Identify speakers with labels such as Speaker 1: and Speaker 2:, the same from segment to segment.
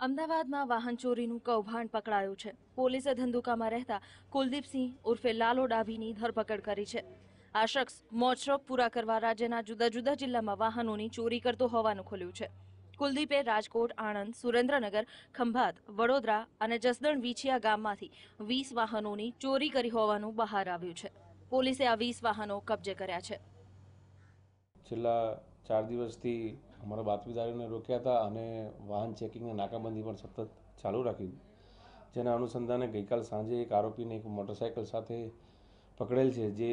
Speaker 1: અમદાવાદમાં વાહન ચોરીનું કૌભાંડ પકડાયું છે. પોલીસે ધંધુકામાં રહેતા કુલદીપસિંહ ઉર્ફે લાલો ડાભીની ધરપકડ કરી છે. આ શખ્સ મોજશોખ પૂરા કરવા રાજ્યના જુદા જુદા જિલ્લામાં વાહનોની ચોરી કરતો હોવાનું ખુલ્યું છે. કુલદીપે રાજકોટ, આણંદ, સુરેન્દ્રનગર, ખંભાત, વડોદરા અને જસદણ વીછિયા ગામમાંથી વીસ વાહનોની ચોરી કરી હોવાનું બહાર આવ્યું છે. પોલીસે આ વીસ વાહનો કબજે કર્યા છે.
Speaker 2: છેલ્લા ચાર દિવસથી અમારા બાતમીદારોને રોક્યા હતા અને વાહન ચેકિંગની નાકાબંધી પણ સતત ચાલુ રાખી. જેના અનુસંધાને ગઈકાલ સાંજે એક આરોપીને એક મોટરસાઇકલ સાથે પકડેલ છે, જે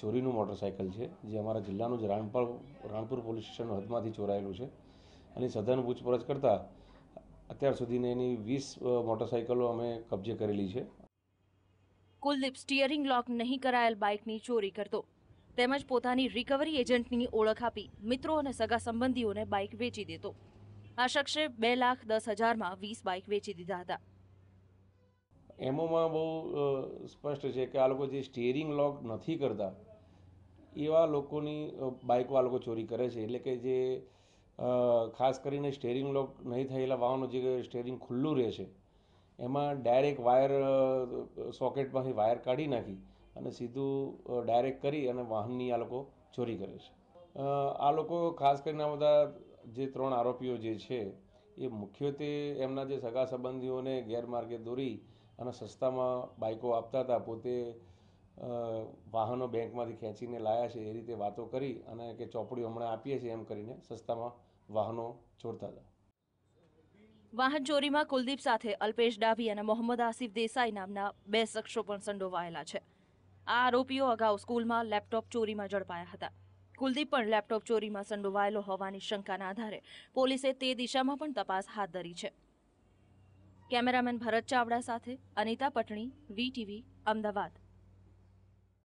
Speaker 2: ચોરીનું મોટરસાઇકલ છે, જે અમારા જિલ્લાનું જ રાણપર રાણપુર પોલીસ સ્ટેશન હદમાંથી ચોરાયેલું છે. એની સઘન પૂછપરછ કરતાં અત્યાર સુધીની એની વીસ મોટરસાઇકલો અમે કબજે કરેલી છે.
Speaker 1: કુલદીપ સ્ટીયરિંગ લોક નહીં કરાયેલ બાઇકની ચોરી કરતો તેમજ પોતાની રિકવરી એજન્ટની ઓળખ આપી મિત્રો અને સગા સંબંધીઓને બાઇક વેચી દેતો. આ શખ્સે બે લાખ દસ હજારમાં વીસ બાઇક વેચી દીધા હતા.
Speaker 2: એમોમાં બહુ સ્પષ્ટ છે કે આ લોકો જે સ્ટેરિંગ લોક નથી કરતા, એવા લોકોની બાઇકો આ લોકો ચોરી કરે છે. એટલે કે જે ખાસ કરીને સ્ટેરિંગ લોક નહીં થયેલા વાહનો જે સ્ટેરિંગ ખુલ્લું રહે છે, એમાં ડાયરેક્ટ વાયર સોકેટમાંથી વાયર કાઢી નાખી. અને સીધું ડાયરેક્ટ કરી અને વાહનની આ લોકો ચોરી કરે છે. આ લોકો ખાસ કરીને આ બધા જે ત્રણ આરોપીઓ જે છે, એ મુખ્યત્વે એમના જે સગા સંબંધીઓને ગેરમાર્ગે દોરી અને સસ્તામાં બાઇકો આપતા હતા, પોતે વાહનો બેંકમાંથી ખેંચીને લાયા છે, એ રીતે વાતો કરી અને કે ચોપડીઓ હમણાં આપીએ છીએ એમ કરીને સસ્તામાં વાહનો ચોરતા હતા.
Speaker 1: વાહન ચોરીમાં કુલદીપ સાથે અલ્પેશ ડાભી અને મોહમ્મદ આસિફ દેસાઈ નામના બે શખ્સો પણ સંડોવાયેલા છે. આ આરોપીઓ અગાઉ સ્કૂલમાં લેપટોપ ચોરીમાં ઝડપાયા હતા. કુલદીપ પણ લેપટોપ ચોરીમાં સંડોવાયેલો હોવાની શંકાના આધારે પોલીસે તે દિશામાં પણ તપાસ હાથ ધરી છે. કેમેરામેન ભરત ચાવડા સાથે અનિતા પટણી વીટીવી અમદાવાદ.